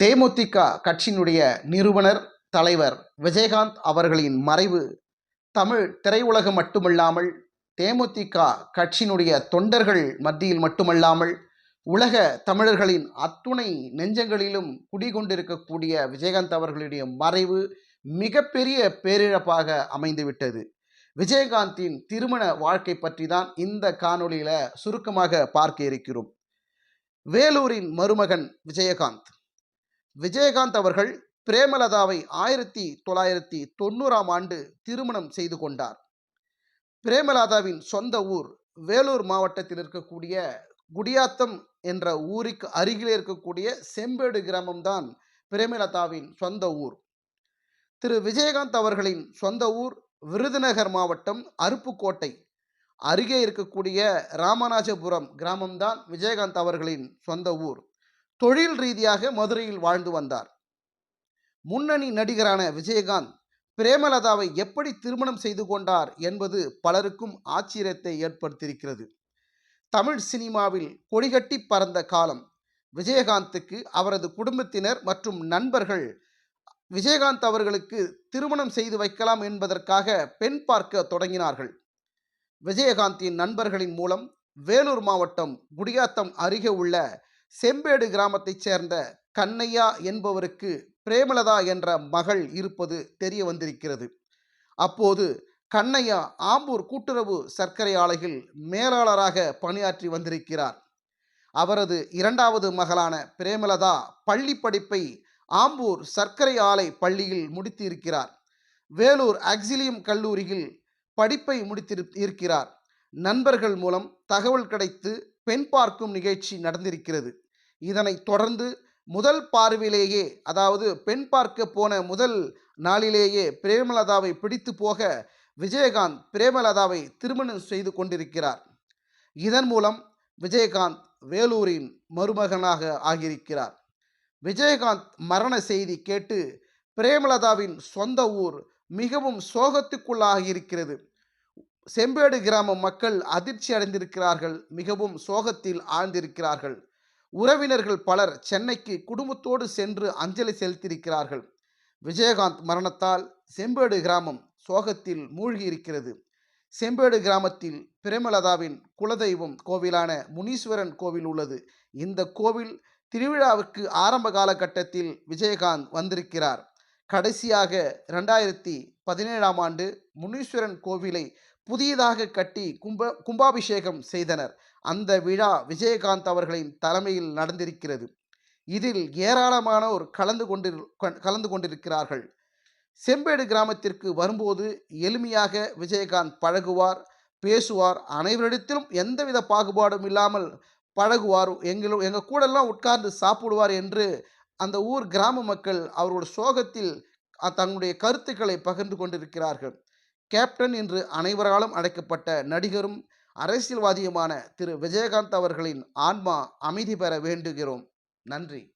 தேமுதிக கட்சியினுடைய நிறுவனர் தலைவர் விஜயகாந்த் அவர்களின் மறைவு தமிழ் திரையுலகம் மட்டுமல்லாமல் தேமுதிக கட்சியினுடைய தொண்டர்கள் மத்தியில் மட்டுமல்லாமல் உலக தமிழர்களின் அத்துணை நெஞ்சங்களிலும் குடிகொண்டிருக்கக்கூடிய விஜயகாந்த் அவர்களுடைய மறைவு மிகப்பெரிய பேரிழப்பாக அமைந்துவிட்டது. விஜயகாந்தின் திருமண வாழ்க்கை பற்றி தான் இந்த காணொளியில் சுருக்கமாக பார்க்க இருக்கிறோம். வேலூரின் மருமகன் விஜயகாந்த் விஜயகாந்த் அவர்கள் பிரேமலதாவை ஆயிரத்தி தொள்ளாயிரத்தி தொண்ணூறாம் ஆண்டு திருமணம் செய்து கொண்டார். பிரேமலதாவின் சொந்த ஊர் வேலூர் மாவட்டத்தில் இருக்கக்கூடிய குடியாத்தம் என்ற ஊருக்கு அருகிலே இருக்கக்கூடிய செம்பேடு கிராமம்தான் பிரேமலதாவின் சொந்த ஊர். திரு. விஜயகாந்த் அவர்களின் சொந்த ஊர் விருதுநகர் மாவட்டம் அருப்புக்கோட்டை. அருகே இருக்கக்கூடிய ராமநாஜபுரம் கிராமம்தான் விஜயகாந்த் அவர்களின் சொந்த ஊர். தொழில் ரீதியாக மதுரையில் வாழ்ந்து வந்தார். முன்னணி நடிகரான விஜயகாந்த் பிரேமலதாவை எப்படி திருமணம் செய்து கொண்டார் என்பது பலருக்கும் ஆச்சரியத்தை ஏற்படுத்தியிருக்கிறது. தமிழ் சினிமாவில் கொடிகட்டி பறந்த காலம் விஜயகாந்துக்கு அவரது குடும்பத்தினர் மற்றும் நண்பர்கள் விஜயகாந்த் அவர்களுக்கு திருமணம் செய்து வைக்கலாம் என்பதற்காக பெண் பார்க்க தொடங்கினார்கள். விஜயகாந்தின் நண்பர்களின் மூலம் வேலூர் மாவட்டம் குடியாத்தம் அருகே உள்ள செம்பேடு கிராமத்தைச் சேர்ந்த கண்ணையா என்பவருக்கு பிரேமலதா என்ற மகள் இருப்பது தெரிய வந்திருக்கிறது. அப்போது கண்ணையா ஆம்பூர் கூட்டுறவு சர்க்கரை ஆலையில் மேலாளராக பணியாற்றி வந்திருக்கிறார். அவரது இரண்டாவது மகளான பிரேமலதா பள்ளி படிப்பை ஆம்பூர் சர்க்கரை ஆலை பள்ளியில் முடித்திருக்கிறார். வேலூர் அக்சிலியம் கல்லூரியில் படிப்பை முடித்திரு இருக்கிறார் நண்பர்கள் மூலம் தகவல் கிடைத்து பெண் பார்க்கும் நிகழ்ச்சி நடந்திருக்கிறது. இதனைத் தொடர்ந்து முதல் பார்வையிலேயே அதாவது பெண் பார்க்க போன முதல் நாளிலேயே பிரேமலதாவை பிடித்து போக விஜயகாந்த் பிரேமலதாவை திருமணம் செய்து கொண்டிருக்கிறார். இதன் மூலம் விஜயகாந்த் வேலூரின் மருமகனாக ஆகியிருக்கிறார். விஜயகாந்த் மரண செய்தி கேட்டு பிரேமலதாவின் சொந்த ஊர் மிகவும் சோகத்துக்குள்ளாகியிருக்கிறது. செம்பேடு கிராம மக்கள் அதிர்ச்சி அடைந்திருக்கிறார்கள் மிகவும் சோகத்தில் ஆழ்ந்திருக்கிறார்கள். உறவினர்கள் பலர் சென்னைக்கு குடும்பத்தோடு சென்று அஞ்சலி செலுத்தியிருக்கிறார்கள். விஜயகாந்த் மரணத்தால் செம்பேடு கிராமம் சோகத்தில் மூழ்கியிருக்கிறது. செம்பேடு கிராமத்தில் பிரேமலதாவின் குலதெய்வம் கோவிலான முனீஸ்வரன் கோவில் உள்ளது. இந்த கோவில் திருவிழாவுக்கு ஆரம்ப காலகட்டத்தில் விஜயகாந்த் வந்திருக்கிறார். கடைசியாக ரெண்டாயிரத்தி பதினேழாம் ஆண்டு முனீஸ்வரன் கோவிலை புதியதாக கட்டி கும்ப கும்பாபிஷேகம் செய்தனர். அந்த விழா விஜயகாந்த் அவர்களின் தலைமையில் நடந்திருக்கிறது. இதில் ஏராளமானோர் கலந்து கொண்டிரு கலந்து கொண்டிருக்கிறார்கள். செம்பேடு கிராமத்திற்கு வரும்போது எளிமையாக விஜயகாந்த் பழகுவார் பேசுவார். அனைவரிடத்திலும் எந்தவித பாகுபாடும் இல்லாமல் பழகுவார். எங்களும் எங்கள் கூடெல்லாம் உட்கார்ந்து சாப்பிடுவார் என்று அந்த ஊர் கிராம மக்கள் அவரோட சோகத்தில் தங்களுடைய கருத்துக்களை பகிர்ந்து கொண்டிருக்கிறார்கள். கேப்டன் என்று அனைவராலும் அழைக்கப்பட்ட நடிகரும் அரசியல்வாதியுமான திரு. விஜயகாந்த் அவர்களின் ஆன்மா அமைதி பெற வேண்டுகிறோம். நன்றி.